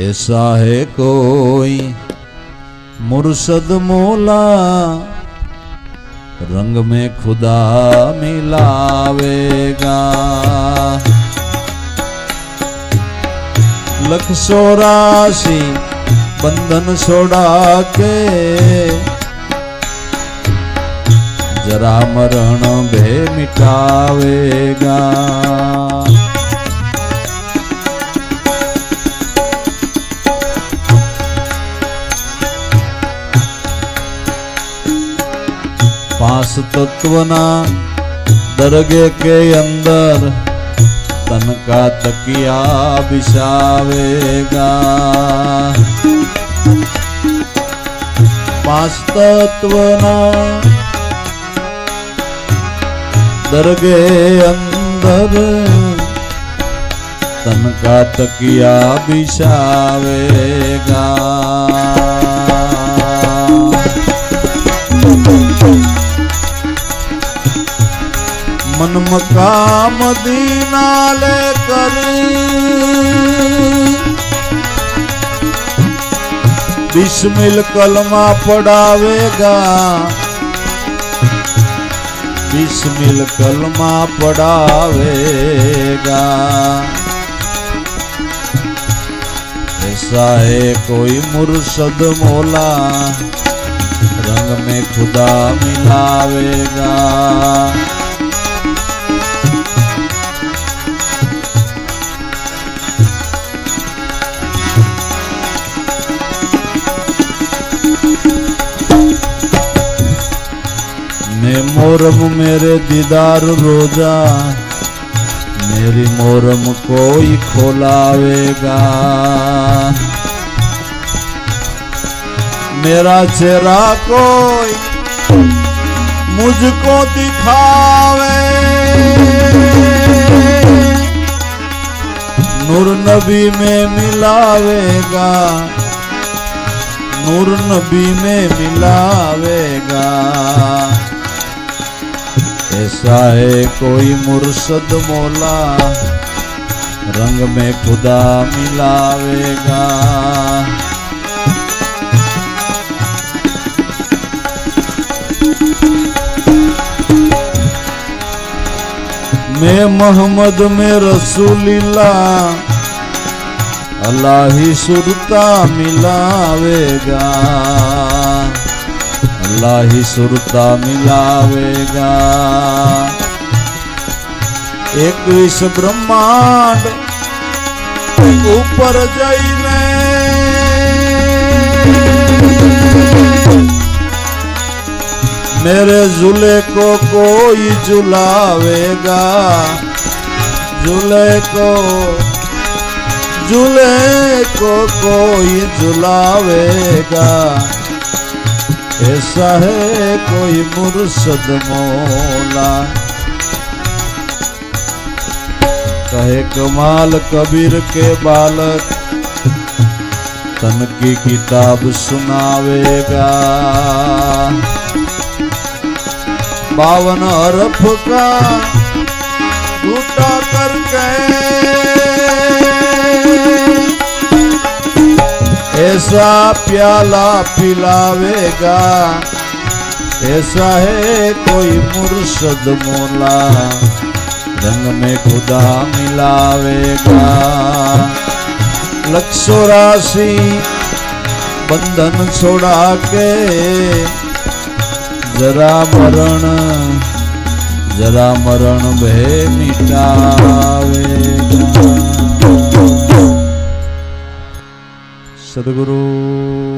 ऐसा है कोई मुर्शद मोला रंग में खुदा मिलावेगा। लख सोरासी बंधन छोड़ा के जरा मरण भे मिटावेगा। पाँच तत्वना दरगे के अंदर तन का तकिया बिछावेगा पाँच तत्वना दरगे अंदर तन का तकिया बिछावेगा मन मकाम दीना लेकर। बिस्मिल कलमा पढ़ावेगा। बिस्मिल कलमा पढ़ावेगा। ऐसा है कोई मुर्शद मोला, रंग में खुदा मिलावेगा। मैं मोरम मेरे दीदार रोजा, मेरी मोरम कोई खोलावेगा। मेरा चेहरा कोई मुझको दिखावे। नूर नबी में मिलावेगा, नूर नबी में मिलावेगा। ऐसा है कोई मुर्शद मौला, रंग में खुदा मिलावेगा। मैं मोहम्मद में रसूलिल्ला अल्लाह ही सुरता मिलावेगा। अल्लाह ही सुरता मिलावेगा। एक विश्व ब्रह्मांड ऊपर जाइने मेरे झूले को कोई झुलावेगा। झूले को झूले को कोई झुलावेगा। ऐसा है कोई मुर्शद मौला। कहे कमाल कबीर के बालक, तन की किताब सुनावेगा। बावन हरफ का टूटा करके ऐसा प्याला पिलावेगा। ऐसा है कोई मुर्शद मोला। रंग में खुदा मिलावेगा। लक्षो राशि बंधन छोड़ा के जरा मरण जरा मरण भे मिटावेगा સદગુરુ